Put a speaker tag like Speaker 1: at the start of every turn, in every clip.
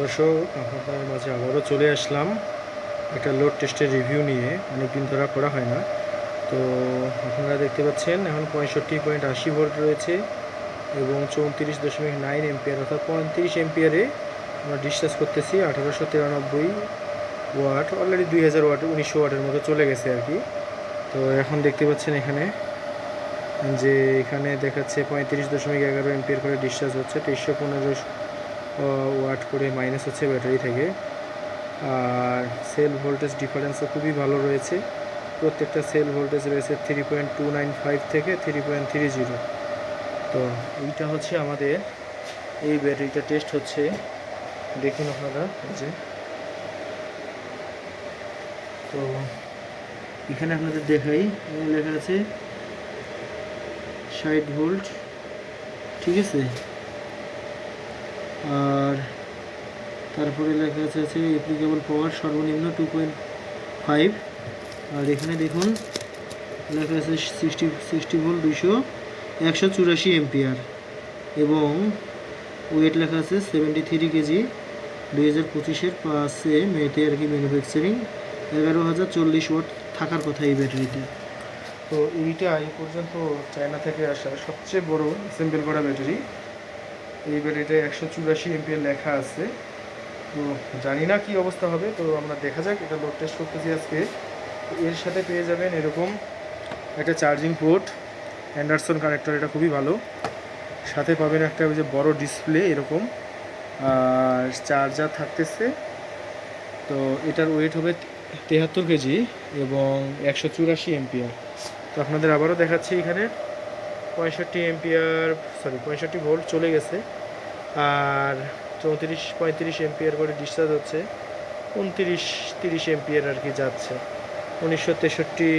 Speaker 1: দর্শক, আপনাদের মাঝে আবারও চলে আসলাম। একটা লোড টেস্টের রিভিউ নিয়ে, অনেকদিন ধরা করা হয় না। তো আপনারা দেখতে পাচ্ছেন, এখন পঁয়ষট্টি পয়েন্ট আশি ভোল্ট রয়েছে এবং চৌত্রিশ দশমিক নাইন এম্পিয়ার অর্থাৎ পঁয়ত্রিশ এম্পিয়ারে আমরা ডিসচার্জ করতেছি আঠারোশো তিরানব্বই ওয়াট অলরেডি দুই হাজার ওয়াট, উনিশশো ওয়াটের মতো চলে গেছে আর কি। তো এখন দেখতে পাচ্ছেন এখানে যে এখানে দেখাচ্ছে পঁয়ত্রিশ দশমিক এগারো এম্পিয়ার করে ডিসচার্জ হচ্ছে, তেইশশো পনেরো ওয়াট করে মাইনাস হচ্ছে ব্যাটারি থেকে। আর সেল ভোল্টেজ ডিফারেন্সও খুবই ভালো রয়েছে। প্রত্যেকটা সেল ভোল্টেজ রয়েছে three point two nine five থেকে থ্রি পয়েন্ট থ্রি জিরো তো এইটা হচ্ছে আমাদের, এই ব্যাটারিটা টেস্ট হচ্ছে। দেখুন আপনারা যে। তো এখানে আপনাদের দেখাই লেখা আছে ষাট ভোল্ট ঠিক আছে? আর তারপরে লেখা আছে আছে অ্যাপ্লিকেবল পাওয়ার সর্বনিম্ন টু পয়েন্ট ফাইভ আর এখানে দেখুন, লেখা আছে সিক্সটি সিক্সটি ভোল্ট দুইশো একশো চুরাশি এমপিআর এবং ওয়েট লেখা আছে সেভেন্টি থ্রি কেজি দুই হাজার পঁচিশের পাঁচে মেতে আর কি ম্যানুফ্যাকচারিং এগারো হাজার চল্লিশ ওয়াট থাকার কথা এই ব্যাটারিতে। তো এইটা এই পর্যন্ত চায়না থেকে আসা সবচেয়ে বড় অ্যাসেম্বল করা ব্যাটারি। এই ব্যাটারিটা একশো চুরাশি এমপিএর লেখা আছে। তো জানি না কি অবস্থা হবে, তো আমরা দেখা যাক, এটা লোড টেস্ট করতেছি আজকে। এর সাথে পেয়ে যাবেন এরকম একটা চার্জিং পোর্ট অ্যান্ডারসন কানেক্টর এটা খুবই ভালো। সাথে পাবেন একটা ওই যে বড় ডিসপ্লে এরকম। আর চার্জার থাকতেছে। তো এটার ওয়েট হবে তেহাত্তর কেজি এবং একশো চুরাশি এমপিআর। তো আপনাদের আবারও দেখাচ্ছি এখানে। পঁয়ষট্টি এমপিআর সরি পঁয়ষট্টি ভোল্ট চলে গেছে। আর চৌত্রিশ, পঁয়ত্রিশ এমপিআর করে ডিসচার্জ হচ্ছে। উনত্রিশ, তিরিশ এমপিআর আর কি যাচ্ছে। উনিশশো তেষট্টি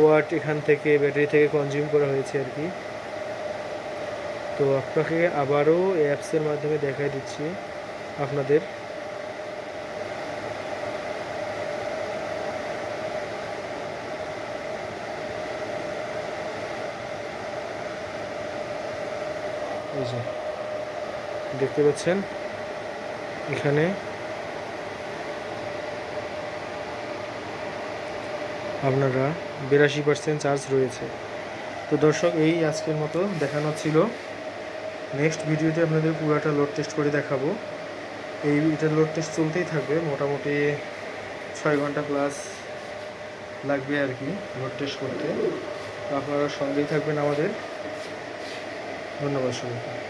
Speaker 1: ওয়াট এখান থেকে ব্যাটারি থেকে কনজিউম করা হয়েছে আর কি। তো আপনাকে আবারও অ্যাপসের মাধ্যমে দেখাই দিচ্ছি আপনাদের। এই যে, দেখতে পাচ্ছেন? এখানে আপনারা বিরাশি পার্সেন্ট চার্জ রয়েছে। তো দর্শক, এই আজকের মতো দেখানো ছিল। নেক্সট ভিডিওতে আপনাদের পুরাটা লোড টেস্ট করে দেখাবো। এই, এটা লোড টেস্ট চলতেই থাকবে। মোটামুটি ছয় ঘণ্টা প্লাস লাগবে আর কি লোড টেস্ট করতে। আপনারা সঙ্গেই থাকবেন আমাদের। ধন্যবাদ সবাইকে।